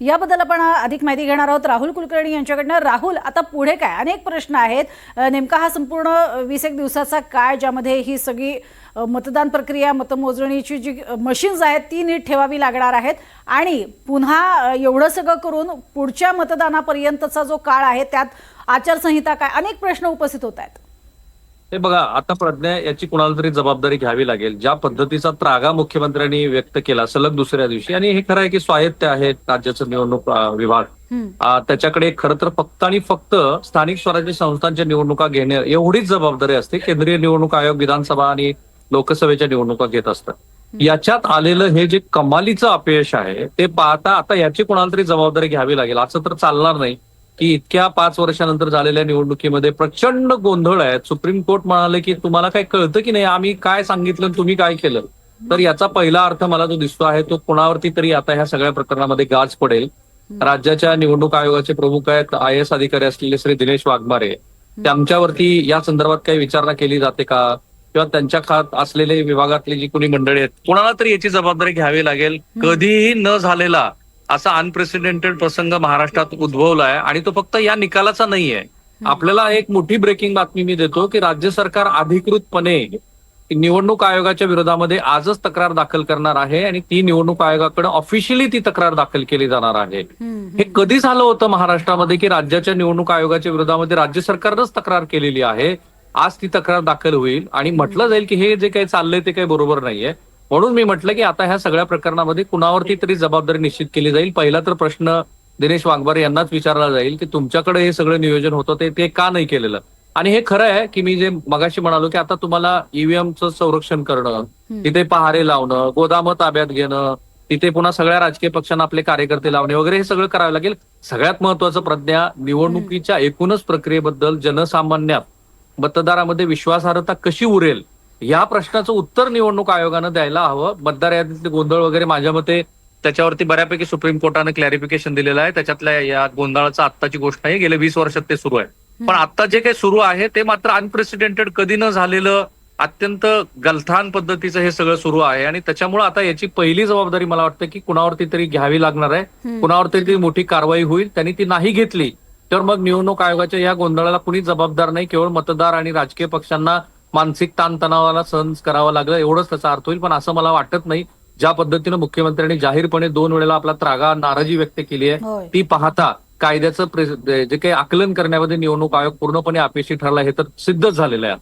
याबद्दल आपण अधिक माहिती घेणार आहोत. राहुल कुलकर्णी यांच्याकडनं. राहुल आता पुढे काय? अनेक प्रश्न आहेत. नेमका हा संपूर्ण वीस एक दिवसाचा काळ ज्यामध्ये ही सगळी मतदान प्रक्रिया मतमोजणीची जी मशीन्स आहेत ती नीट ठेवावी लागणार आहेत. आणि पुन्हा एवढं सगळं करून पुढच्या मतदानापर्यंतचा जो काळ आहे त्यात आचारसंहिता काय? अनेक प्रश्न उपस्थित होत आहेत. हे बघा आता प्रज्ञा याची कुणाला तरी जबाबदारी घ्यावी लागेल. ज्या पद्धतीचा त्रागा मुख्यमंत्र्यांनी व्यक्त केला सलग दुसऱ्या दिवशी आणि हे खरं आहे की स्वायत्त आहे राज्याचं निवडणूक विभाग. त्याच्याकडे खरं तर फक्त आणि फक्त स्थानिक स्वराज्य संस्थांच्या निवडणुका घेणे एवढीच जबाबदारी असते. केंद्रीय निवडणूक आयोग विधानसभा आणि लोकसभेच्या निवडणुका घेत असतात. याच्यात आलेलं हे जे कमालीचं अपयश आहे ते पाहता आता याची कोणाला तरी जबाबदारी घ्यावी लागेल असं तर चालणार नाही. की इतक्या पाच वर्षानंतर झालेल्या निवडणुकीमध्ये प्रचंड गोंधळ आहे. सुप्रीम कोर्ट म्हणाले की तुम्हाला काय कळतं की नाही? आम्ही काय सांगितलं तुम्ही काय केलं? तर याचा पहिला अर्थ मला जो दिसतो आहे तो कोणावरती तरी आता ह्या सगळ्या प्रकरणामध्ये गाज पडेल. राज्याच्या निवडणूक आयोगाचे प्रमुख आहेत आय एस अधिकारी असलेले श्री दिनेश वाघमारे. त्यांच्यावरती या संदर्भात काही विचारणा केली जाते का? किंवा त्यांच्या खात असलेले विभागातली जी कोणी मंडळी आहेत कोणाला तरी याची जबाबदारी घ्यावी लागेल? कधीही न झालेला असा अनप्रेसिडेंटेड प्रसंग महाराष्ट्रात उद्भवला आहे आणि तो फक्त या निकालाचा नाहीये. आपल्याला एक मोठी ब्रेकिंग बातमी मी देतो की राज्य सरकार अधिकृतपणे निवडणूक आयोगाच्या विरोधामध्ये आजच तक्रार दाखल करणार आहे आणि ती निवडणूक आयोगाकडे ऑफिशियली ती तक्रार दाखल केली जाणार आहे. हे कधी झालं होतं महाराष्ट्रामध्ये की राज्याच्या निवडणूक आयोगाच्या विरोधामध्ये राज्य सरकारनंच तक्रार केलेली आहे? आज ती तक्रार दाखल होईल आणि म्हटलं जाईल की हे जे काही चाललंय ते काही बरोबर नाहीये. म्हणून मी म्हटलं की आता ह्या सगळ्या प्रकरणामध्ये कुणावरती तरी जबाबदारी निश्चित केली जाईल. पहिला तर प्रश्न दिनेश वाघबारे यांनाच विचारला जाईल की तुमच्याकडे हे सगळं नियोजन होतं ते ते का नाही केलेलं? आणि हे खरं आहे की मी जे मगाशी म्हणालो की आता तुम्हाला ईव्हीएमचं संरक्षण करणं तिथे पहारे लावणं गोदामं ताब्यात घेणं तिथे पुन्हा सगळ्या राजकीय पक्षांना आपले कार्यकर्ते लावणे वगैरे हे सगळं करावं लागेल. सगळ्यात महत्वाचं प्रज्ञा निवडणुकीच्या एकूणच प्रक्रियेबद्दल जनसामान्यात मतदारामध्ये विश्वासार्हता कशी उरेल या प्रश्नाचं उत्तर निवडणूक आयोगानं द्यायला हवं. मतदार यादीतले गोंधळ वगैरे माझ्या मते त्याच्यावरती बऱ्यापैकी सुप्रीम कोर्टानं क्लॅरिफिकेशन दिलेलं आहे. त्याच्यातल्या या गोंधळाचं आत्ताची गोष्ट नाही. गेल्या वीस वर्षात ते सुरू आहे. पण आता जे काही सुरू आहे ते मात्र अनप्रेसिडेंटेड कधी न झालेलं अत्यंत गलथान पद्धतीचं हे सगळं सुरू आहे. आणि त्याच्यामुळे आता याची पहिली जबाबदारी मला वाटतं की कुणावरती तरी घ्यावी लागणार आहे. कुणावरती तरी मोठी कारवाई होईल. त्यांनी ती नाही घेतली तर मग निवडणूक आयोगाच्या या गोंधळाला कुणी जबाबदार नाही. केवळ मतदार आणि राजकीय पक्षांना मानसिक ताणतणावाला सहन करावं लागलं एवढंच त्याचा अर्थ होईल. पण असं मला वाटत नाही. ज्या पद्धतीनं मुख्यमंत्र्यांनी जाहीरपणे दोन वेळेला आपला त्रागा नाराजी व्यक्त केली आहे ती पाहता कायद्याचं जे काही आकलन करण्यामध्ये निवडणूक आयोग पूर्णपणे अपयशी ठरला हे तर सिद्धच झालेलं आहे.